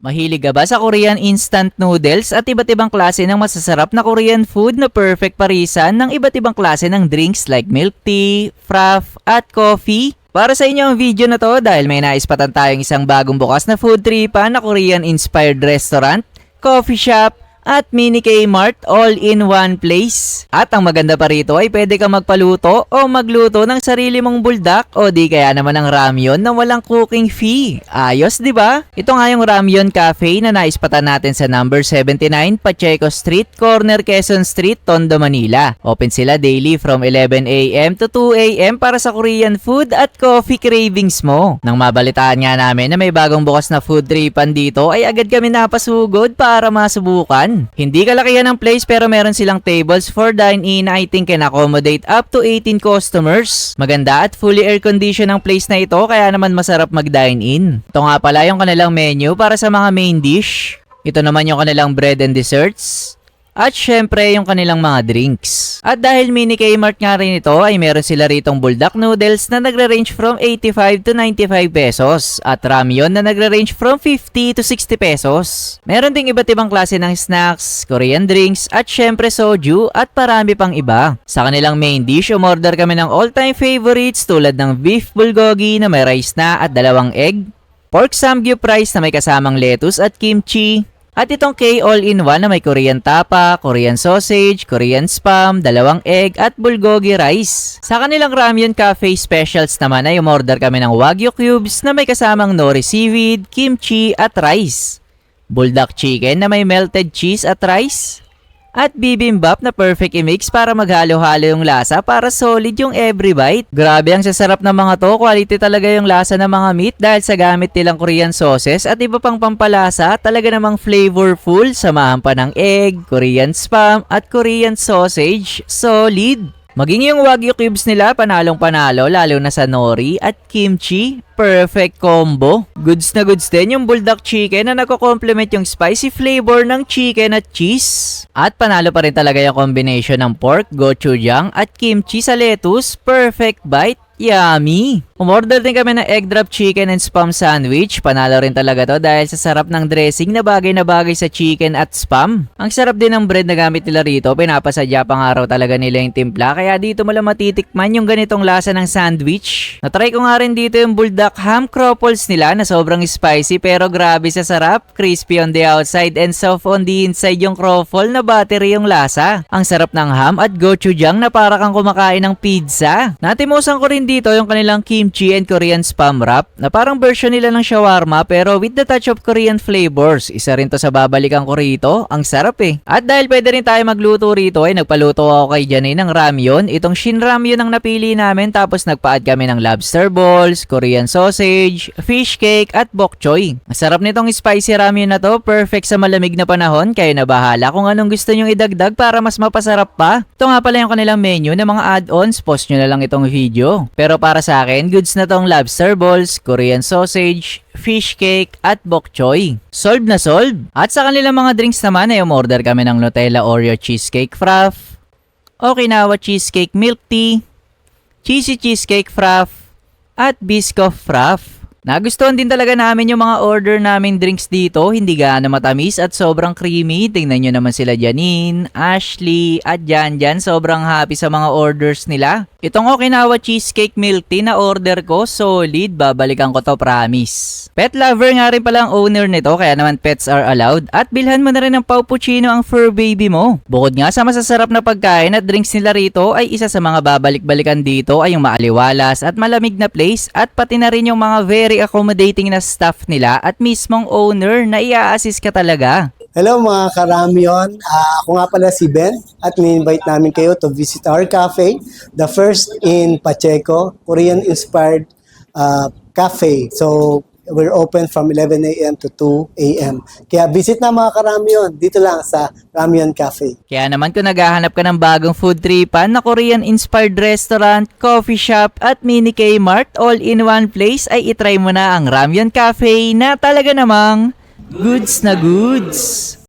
Mahilig ka ba sa Korean instant noodles at iba't ibang klase ng masasarap na Korean food na perfect parisan ng iba't ibang klase ng drinks like milk tea, frappe, at coffee? Para sa inyo ang video na to dahil may naispatan tayong isang bagong bukas na food tripan na Korean inspired restaurant, coffee shop, at mini Kmart all in one place. At ang maganda pa rito ay pwede ka magpaluto o magluto ng sarili mong buldak o di kaya naman ng ramyon na walang cooking fee. Ayos, di ba? Ito nga yung Ramyon Cafe na naispatan natin sa number 79 Pacheco Street, corner Quezon Street, Tondo, Manila. Open sila daily from 11am to 2am para sa Korean food at coffee cravings mo. Nang mabalitaan nga namin na may bagong bukas na food tripan dito ay agad kami napasugod para masubukan. Hindi kalakihan ng place pero meron silang tables for dine-in I think can accommodate up to 18 customers. Maganda at fully air-conditioned ang place na ito kaya naman masarap mag-dine-in. Ito nga pala yung kanilang menu para sa mga main dish. Ito naman yung kanilang bread and desserts. At syempre yung kanilang mga drinks. At dahil mini Kmart nga rin ito ay meron sila ritong buldak noodles na nagre-range from 85 to 95 pesos at ramyon na nagre-range from 50 to 60 pesos. Meron ding iba't ibang klase ng snacks, Korean drinks at syempre soju at parami pang iba. Sa kanilang main dish umorder kami ng all-time favorites tulad ng beef bulgogi na may rice na at dalawang egg, pork samgyup rice na may kasamang lettuce at kimchi, at itong K all-in-one na may Korean tapa, Korean sausage, Korean spam, dalawang egg at bulgogi rice. Sa kanilang ramyun cafe specials naman ay umorder kami ng wagyu cubes na may kasamang nori seaweed, kimchi at rice. Buldak chicken na may melted cheese at rice. At bibimbap na perfect i-mix para maghalo-halo yung lasa para solid yung every bite. Grabe ang sasarap ng mga to. Quality talaga yung lasa ng mga meat dahil sa gamit nilang Korean sauces at iba pang pampalasa. Talaga namang flavorful. Samahan pa ng egg, Korean spam at Korean sausage. Solid! Maging yung wagyu cubes nila panalong panalo lalo na sa nori at kimchi. Perfect combo. Goods na goods din yung bulldog chicken na nagko-complement yung spicy flavor ng chicken at cheese. At panalo pa rin talaga yung combination ng pork, gochujang at kimchi sa lettuce. Perfect bite. Yummy! Umorder din kami ng egg drop chicken and spam sandwich. Panalo rin talaga to dahil sa sarap ng dressing na bagay na bagay sa chicken at spam. Ang sarap din ng bread na gamit nila rito. Pinapasadya pang araw talaga nila yung timpla. Kaya dito mo lang matitikman yung ganitong lasa ng sandwich. Natry ko nga rin dito yung bulldog ham croffles nila na sobrang spicy pero grabe sa sarap. Crispy on the outside and soft on the inside yung croffle na battery yung lasa. Ang sarap ng ham at gochujang na para kang kumakain ng pizza. Natimusan ko rin dito yung kanilang kimchi and Korean spam wrap na parang version nila ng shawarma pero with the touch of Korean flavors. Isa rin to sa babalikan ko rito. Ang sarap eh. At dahil pwede rin tayo magluto rito ay nagpaluto ako kay Janay ng ramyon. Itong shin ramyon ang napili namin tapos nagpaad kami ng lobster balls, Korean sausage, fish cake at bok choy. Masarap nitong spicy ramyon na to. Perfect sa malamig na panahon. Kayo na bahala kung anong gusto nyong idagdag para mas mapasarap pa. Ito nga pala yung kanilang menu ng mga add-ons. Post nyo na lang itong video. Pero para sa akin, goods na tong lobster balls, Korean sausage, fish cake, at bok choy. Solve na solve! At sa kanilang mga drinks naman ay umorder kami ng Nutella Oreo Cheesecake Frappe, Okinawa Cheesecake Milk Tea, Cheesy Cheesecake Frappe, at Biscoff Frappe. Nagustuhan din talaga namin yung mga order naming drinks dito. Hindi gaano matamis at sobrang creamy. Tingnan nyo naman sila Janine, Ashley, at Jan Jan. Sobrang happy sa mga orders nila. Itong Okinawa Cheesecake Milk Tea na order ko, solid. Babalikan ko to, promise. Pet lover nga rin pala ang owner nito, kaya naman pets are allowed. At bilhan mo na rin ng Paupuccino ang fur baby mo. Bukod nga sa masasarap na pagkain at drinks nila rito, ay isa sa mga babalik-balikan dito ay yung maaliwalas at malamig na place at pati na rin yung mga very accommodating na staff nila at mismong owner na i-assist ka talaga. Hello mga karamyon, Ah, ako nga pala si Ben at ni-invite namin kayo to visit our cafe, the first in Pacheco, Korean-inspired ah, cafe. So, we're open from 11 a.m. to 2 a.m. Kaya visit na mga karamyon, dito lang sa Ramyon Cafe. Kaya naman kung naghahanap ka ng bagong food tripan na Korean-inspired restaurant, coffee shop at mini Kmart all in one place ay itry mo na ang Ramyon Cafe na talaga namang goods na goods.